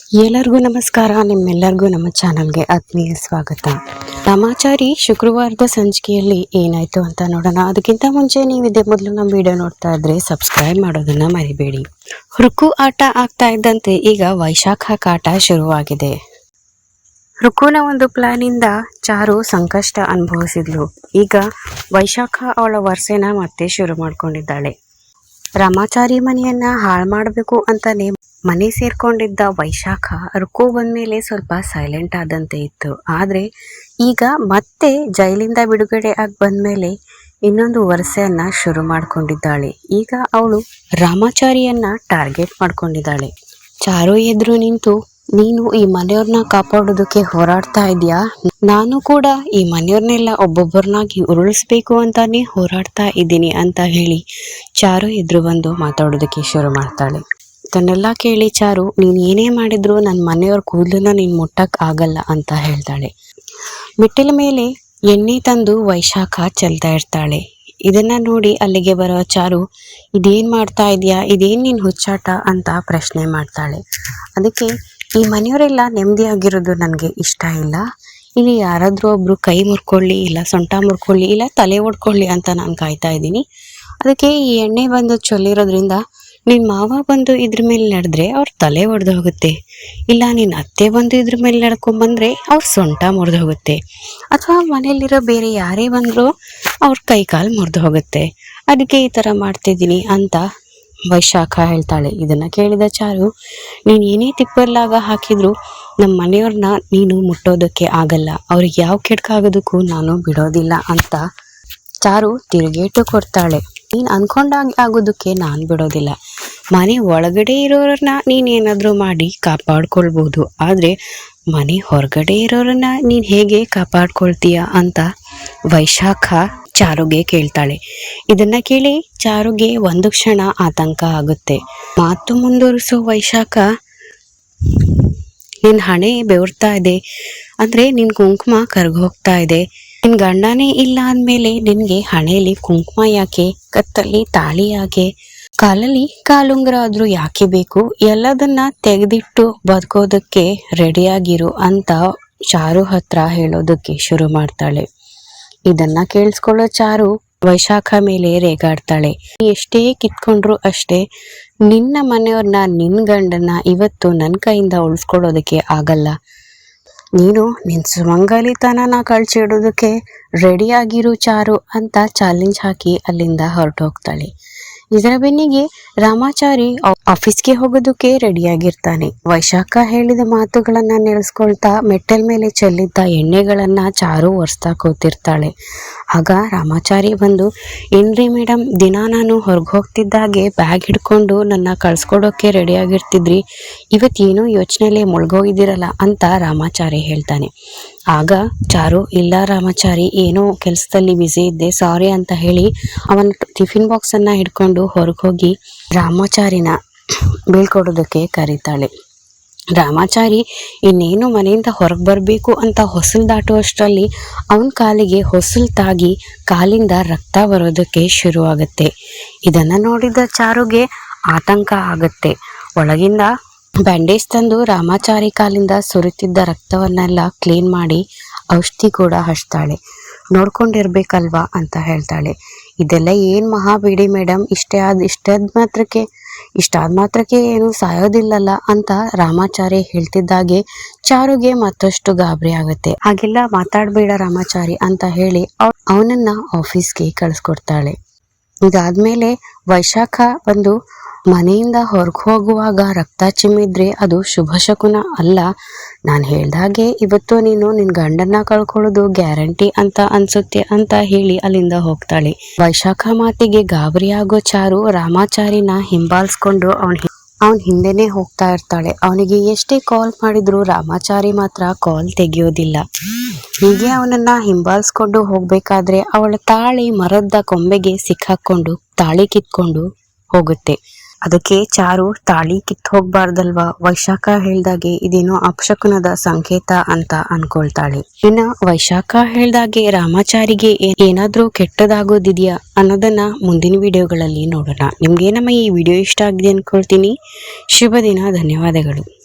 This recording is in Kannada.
ಎಲ್ಲರಿಗೂ ನಮಸ್ಕಾರ. ನಿಮ್ಮೆಲ್ಲರಿಗೂ ನಮ್ಮ ಚಾನಲ್ಗೆ ಆತ್ಮೀಯ ಸ್ವಾಗತ. ಸಮಾಚಾರಿ ಶುಕ್ರವಾರದ ಸಂಚಿಕೆಯಲ್ಲಿ ಏನಾಯ್ತು ಅಂತ ನೋಡೋಣ. ಅದಕ್ಕಿಂತ ಮುಂಚೆ ನೀವು ಇದೇ ಮೊದಲು ನಮ್ಮ ವಿಡಿಯೋ ನೋಡ್ತಾ ಇದ್ರೆ ಸಬ್ಸ್ಕ್ರೈಬ್ ಮಾಡೋದನ್ನ ಮರಿಬೇಡಿ. ರುಕು ಆಟ ಆಗ್ತಾ ಇದ್ದಂತೆ ಈಗ ವೈಶಾಖ ಕಾಟ ಶುರುವಾಗಿದೆ. ರುಕುನ ಒಂದು ಪ್ಲಾನಿಂದ ಚಾರು ಸಂಕಷ್ಟ ಅನುಭವಿಸಿದ್ಲು. ಈಗ ವೈಶಾಖ ಅವಳ ವರ್ಸೆನ ಮತ್ತೆ ಶುರು ಮಾಡ್ಕೊಂಡಿದ್ದಾಳೆ. ರಾಮಾಚಾರಿ ಮನೆಯನ್ನ ಹಾಳು ಮಾಡಬೇಕು ಅಂತಾನೆ ಮನೆ ಸೇರ್ಕೊಂಡಿದ್ದ ವೈಶಾಖ ರುಕು ಬಂದ್ಮೇಲೆ ಸ್ವಲ್ಪ ಸೈಲೆಂಟ್ ಆದಂತೆ ಇತ್ತು. ಆದ್ರೆ ಈಗ ಮತ್ತೆ ಜೈಲಿಂದ ಬಿಡುಗಡೆ ಆಗಿ ಬಂದ್ಮೇಲೆ ಇನ್ನೊಂದು ವರಸೆಯನ್ನ ಶುರು ಮಾಡ್ಕೊಂಡಿದ್ದಾಳೆ. ಈಗ ಅವಳು ರಾಮಾಚಾರಿಯನ್ನ ಟಾರ್ಗೆಟ್ ಮಾಡ್ಕೊಂಡಿದ್ದಾಳೆ. ಚಾರು ಎದುರು ನಿಂತು ನೀನು ಈ ಮನೆಯವ್ರನ್ನ ಕಾಪಾಡೋದಕ್ಕೆ ಹೋರಾಡ್ತಾ ಇದೀಯಾ ನಾನು ಕೂಡ ಈ ಮನೆಯವ್ರನ್ನೆಲ್ಲ ಒಬ್ಬೊಬ್ಬರನ್ನಾಗಿ ಉರುಳಿಸ್ಬೇಕು ಅಂತಾನೆ ಹೋರಾಡ್ತಾ ಇದ್ದೀನಿ ಅಂತ ಹೇಳಿ ಚಾರು ಎದುರು ಬಂದು ಮಾತಾಡೋದಕ್ಕೆ ಶುರು ಮಾಡ್ತಾಳೆ. ತನ್ನೆಲ್ಲ ಕೇಳಿ ಚಾರು, ನೀನು ಏನೇ ಮಾಡಿದ್ರು ನನ್ನ ಮನೆಯವ್ರ ಕೂದಲನ್ನ ನೀನು ಮುಟ್ಟಕ್ಕೆ ಆಗಲ್ಲ ಅಂತ ಹೇಳ್ತಾಳೆ. ಮೆಟ್ಟಿಲ ಮೇಲೆ ಎಣ್ಣೆ ತಂದು ವೈಶಾಖ ಚೆಲ್ತಾ ಇರ್ತಾಳೆ. ಇದನ್ನ ನೋಡಿ ಅಲ್ಲಿಗೆ ಬರೋ ಚಾರು, ಇದೇನು ಮಾಡ್ತಾ ಇದೆಯಾ ಇದೇನು ನೀನು ಹುಚ್ಚಾಟ? ಅಂತ ಪ್ರಶ್ನೆ ಮಾಡ್ತಾಳೆ. ಅದಕ್ಕೆ ಈ ಮನೆಯವರೆಲ್ಲ ನೆಮ್ಮದಿಯಾಗಿರೋದು ನನಗೆ ಇಷ್ಟ ಇಲ್ಲ. ಇಲ್ಲಿ ಯಾರಾದರೂ ಒಬ್ಬರು ಕೈ ಮುರ್ಕೊಳ್ಳಿ, ಇಲ್ಲ ಸೊಂಟ ಮುರ್ಕೊಳ್ಳಿ, ಇಲ್ಲ ತಲೆ ಒಡ್ಕೊಳ್ಳಿ ಅಂತ ನಾನು ಕಾಯ್ತಾ ಇದ್ದೀನಿ. ಅದಕ್ಕೆ ಈ ಎಣ್ಣೆ ಬಂದು ಚೊಲ್ಲಿರೋದ್ರಿಂದ ನಿನ್ನ ಮಾವ ಬಂದು ಇದ್ರ ಮೇಲೆ ನಡೆದ್ರೆ ಅವ್ರ ತಲೆ ಒಡೆದು ಹೋಗುತ್ತೆ. ಇಲ್ಲ ನಿನ್ನ ಅತ್ತೆ ಬಂದು ಇದ್ರ ಮೇಲೆ ನಡ್ಕೊಂಡ್ಬಂದ್ರೆ ಅವ್ರ ಸೊಂಟ ಮುರಿದು ಹೋಗುತ್ತೆ. ಅಥವಾ ಮನೆಯಲ್ಲಿರೋ ಬೇರೆ ಯಾರೇ ಬಂದರೂ ಅವ್ರ ಕೈ ಕಾಲು ಮುರಿದು ಹೋಗುತ್ತೆ. ಅದಕ್ಕೆ ಈ ಥರ ಮಾಡ್ತಿದ್ದೀನಿ ಅಂತ ವೈಶಾಖ ಹೇಳ್ತಾಳೆ. ಇದನ್ನ ಕೇಳಿದ ಚಾರು, ನೀನು ಏನೇ ತಿಪ್ಪರ್ಲಾಗ ಹಾಕಿದ್ರು ನಮ್ಮ ಮನೆಯವ್ರನ್ನ ನೀನು ಮುಟ್ಟೋದಕ್ಕೆ ಆಗಲ್ಲ. ಅವ್ರಿಗೆ ಯಾವ ಕೆಡ್ಕಾಗೋದಕ್ಕೂ ನಾನು ಬಿಡೋದಿಲ್ಲ ಅಂತ ಚಾರು ತಿರುಗೇಟು ಕೊಡ್ತಾಳೆ. ನೀನ್ ಅನ್ಕೊಂಡಾಗ ಆಗೋದಕ್ಕೆ ನಾನು ಬಿಡೋದಿಲ್ಲ. ಮನೆ ಒಳಗಡೆ ಇರೋರನ್ನ ನೀನೇನಾದರೂ ಮಾಡಿ ಕಾಪಾಡ್ಕೊಳ್ಬಹುದು ಆದ್ರೆ ಮನೆ ಹೊರಗಡೆ ಇರೋರನ್ನ ನೀನು ಹೇಗೆ ಕಾಪಾಡ್ಕೊಳ್ತೀಯ? ಅಂತ ವೈಶಾಖ ಚಾರುಗೆ ಕೇಳ್ತಾಳೆ. ಇದನ್ನ ಕೇಳಿ ಚಾರುಗೆ ಒಂದು ಕ್ಷಣ ಆತಂಕ ಆಗುತ್ತೆ. ಮಾತು ಮುಂದುವರಿಸೋ ವೈಶಾಖ. ನಿನ್ ಹಣೆ ಬೆವರ್ತಾ ಇದೆ. ಅಂದ್ರೆ ನಿನ್ ಕುಂಕುಮ ಕರ್ಗೋಗ್ತಾ ಇದೆ. ನಿನ್ ಗಂಡನೇ ಇಲ್ಲ ಅಂದ್ಮೇಲೆ ನಿನ್ಗೆ ಹಣೆಯಲ್ಲಿ ಕುಂಕುಮ ಯಾಕೆ? ಕತ್ತಲ್ಲಿ ತಾಳಿ ಯಾಕೆ? ಕಾಲಲ್ಲಿ ಕಾಲುಂಗ್ರ ಆದ್ರೂ ಯಾಕೆ ಬೇಕು? ಎಲ್ಲದನ್ನ ತೆಗೆದಿಟ್ಟು ಬದುಕೋದಕ್ಕೆ ರೆಡಿಯಾಗಿರು ಅಂತ ಚಾರು ಹತ್ರ ಹೇಳೋದಕ್ಕೆ ಶುರು ಮಾಡ್ತಾಳೆ. ಇದನ್ನ ಕೇಳಿಸ್ಕೊಳ್ಳೋ ಚಾರು ವೈಶಾಖ ಮೇಲೆ ರೇಗಾಡ್ತಾಳೆ. ಎಷ್ಟೇ ಕಿತ್ಕೊಂಡ್ರು ಅಷ್ಟೇ ನಿನ್ನ ಮನೆಯವ್ರನ್ನ ನಿನ್ ಗಂಡನ್ನ ಇವತ್ತು ನನ್ನ ಕೈಯಿಂದ ಉಳಿಸ್ಕೊಳ್ಳೋದಕ್ಕೆ ಆಗಲ್ಲ. ನೀನು ನಿನ್ ಸುಮಂಗಲಿತನನ ಕಳ್ಚಿಡೋದಕ್ಕೆ ರೆಡಿಯಾಗಿರು ಚಾರು ಅಂತ ಚಾಲೆಂಜ್ ಹಾಕಿ ಅಲ್ಲಿಂದ ಹೊರಟೋಗ್ತಾಳೆ. ಇದರ ಬೆನ್ನಿಗೆ ರಾಮಾಚಾರಿ ಆಫೀಸ್ಗೆ ಹೋಗೋದಕ್ಕೆ ರೆಡಿಯಾಗಿರ್ತಾನೆ. ವೈಶಾಖ ಹೇಳಿದ ಮಾತುಗಳನ್ನ ನೆಲೆಸ್ಕೊಳ್ತಾ ಮೆಟ್ಟಲ್ ಮೇಲೆ ಚೆಲ್ಲಿದ್ದ ಎಣ್ಣೆಗಳನ್ನ ಚಾರು ಒರೆಸ್ತಾ ಕೂತಿರ್ತಾಳೆ. ಆಗ ರಾಮಾಚಾರಿ ಬಂದು, ಏನ್ರಿ ಮೇಡಮ್ ದಿನ ನಾನು ಹೊರಗೆ ಹೋಗ್ತಿದ್ದಾಗೆ ಬ್ಯಾಗ್ ಹಿಡ್ಕೊಂಡು ನನ್ನ ಕಳ್ಸ್ಕೊಡೋಕೆ ರೆಡಿಯಾಗಿರ್ತಿದ್ರಿ. ಇವತ್ತೇನೋ ಯೋಚನೆಲೆ ಮುಳುಗೋಗಿದ್ದೀರಲ್ಲ ಅಂತ ರಾಮಾಚಾರಿ ಹೇಳ್ತಾನೆ. ಆಗ ಚಾರು, ಇಲ್ಲ ರಾಮಾಚಾರಿ, ಏನೋ ಕೆಲಸದಲ್ಲಿ ಬ್ಯುಸಿ ಇದ್ದೆ ಸಾರಿ ಅಂತ ಹೇಳಿ ಅವನ ಟಿಫಿನ್ ಬಾಕ್ಸ್ ಅನ್ನ ಹಿಡ್ಕೊಂಡು ಹೊರಗೆ ಹೋಗಿ ರಾಮಾಚಾರಿನ ಬೀಳ್ಕೊಡೋದಕ್ಕೆ ಕರೀತಾಳೆ. ರಾಮಾಚಾರಿ, ಇನ್ನೇನು ಮನೆಯಿಂದ ಹೊರಗೆ ಬರಬೇಕು ಅಂತ ಹೊಸಲು ದಾಟುವಷ್ಟರಲ್ಲಿ ಅವನ ಕಾಲಿಗೆ ಹೊಸಲು ತಾಗಿ ಕಾಲಿಂದ ರಕ್ತ ಬರೋದಕ್ಕೆ ಶುರುವಾಗುತ್ತೆ. ಇದನ್ನು ನೋಡಿದ ಚಾರುಗೆ ಆತಂಕ ಆಗುತ್ತೆ. ಒಳಗಿಂದ ಬ್ಯಾಂಡೇಜ್ ತಂದು ರಾಮಾಚಾರಿ ಕಾಲಿಂದ ಸುರಿತಿದ್ದ ರಕ್ತವನ್ನೆಲ್ಲ ಕ್ಲೀನ್ ಮಾಡಿ ಔಷಧಿ ಕೂಡ ಹಚ್ತಾಳೆ. ನೋಡ್ಕೊಂಡಿರ್ಬೇಕಲ್ವಾ ಅಂತ ಹೇಳ್ತಾಳೆ. ಇದೆಲ್ಲ ಏನು ಮಹಾಬೇಡಿ ಮೇಡಮ್ ಇಷ್ಟೇ ಆದ, ಇಷ್ಟಾದ ಮಾತ್ರಕ್ಕೆ ಇಷ್ಟಾದ ಮಾತ್ರಕ್ಕೆ ಏನು ಸಾಯೋದಿಲ್ಲಲ್ಲ ಅಂತ ರಾಮಾಚಾರಿ ಹೇಳ್ತಿದ್ದಾಗೆ ಚಾರುಗೆ ಮತ್ತಷ್ಟು ಗಾಬರಿ ಆಗುತ್ತೆ. ಹಾಗೆಲ್ಲ ಮಾತಾಡಬೇಡ ರಾಮಾಚಾರಿ ಅಂತ ಹೇಳಿ ಅವನನ್ನ ಆಫೀಸ್ಗೆ ಕಳಿಸ್ಕೊಡ್ತಾಳೆ. ಇದಾದ್ಮೇಲೆ ವೈಶಾಖ ಬಂದು ಮನೆಯಿಂದ ಹೊರಗೆ ಹೋಗುವಾಗ ರಕ್ತ ಚಿಮ್ಮಿದ್ರೆ ಅದು ಶುಭ ಶಕುನ ಅಲ್ಲ. ನಾನು ಹೇಳ್ದಾಗೆ ಇವತ್ತು ನೀನು ನಿನ್ ಗಂಡನ್ನ ಕಳ್ಕೊಳ್ಳೋದು ಗ್ಯಾರಂಟಿ ಅಂತ ಅನ್ಸುತ್ತೆ ಅಂತ ಹೇಳಿ ಅಲ್ಲಿಂದ ಹೋಗ್ತಾಳೆ. ವೈಶಾಖ ಮಾತಿಗೆ ಗಾಬರಿಯಾಗೋ ಚಾರು ರಾಮಾಚಾರಿನ ಹಿಂಬಾಲಿಸ್ಕೊಂಡು ಅವನ್ ಅವನ್ ಹಿಂದೆನೆ ಹೋಗ್ತಾ ಇರ್ತಾಳೆ. ಅವನಿಗೆ ಎಷ್ಟೇ ಕಾಲ್ ಮಾಡಿದ್ರು ರಾಮಾಚಾರಿ ಮಾತ್ರ ಕಾಲ್ ತೆಗಿಯೋದಿಲ್ಲ. ಹೀಗೆ ಅವನನ್ನ ಹಿಂಬಾಲಿಸ್ಕೊಂಡು ಹೋಗ್ಬೇಕಾದ್ರೆ ಅವಳ ತಾಳಿ ಮರದ ಕೊಂಬೆಗೆ ಸಿಕ್ಕಾಕೊಂಡು ತಾಳಿ ಕಿತ್ಕೊಂಡು ಹೋಗುತ್ತೆ. ಅದಕ್ಕೆ ಚಾರು ತಾಳಿ ಕಿತ್ ಹೋಗ್ಬಾರ್ದಲ್ವಾ? ವೈಶಾಖ ಹೇಳ್ದಾಗೆ ಇದೇನೋ ಅಪಶಕುನದ ಸಂಕೇತ ಅಂತ ಅನ್ಕೊಳ್ತಾಳೆ. ಇನ್ನ ವೈಶಾಖ ಹೇಳ್ದಾಗೆ ರಾಮಾಚಾರಿಗೆ ಏನಾದ್ರೂ ಕೆಟ್ಟದಾಗೋದಿದ್ಯಾ ಅನ್ನೋದನ್ನ ಮುಂದಿನ ವಿಡಿಯೋಗಳಲ್ಲಿ ನೋಡೋಣ. ನಿಮ್ಗೆ ನಮ್ಮ ಈ ವಿಡಿಯೋ ಇಷ್ಟ ಆಗಿದೆ ಅನ್ಕೊಳ್ತೀನಿ. ಶುಭ ದಿನ, ಧನ್ಯವಾದಗಳು.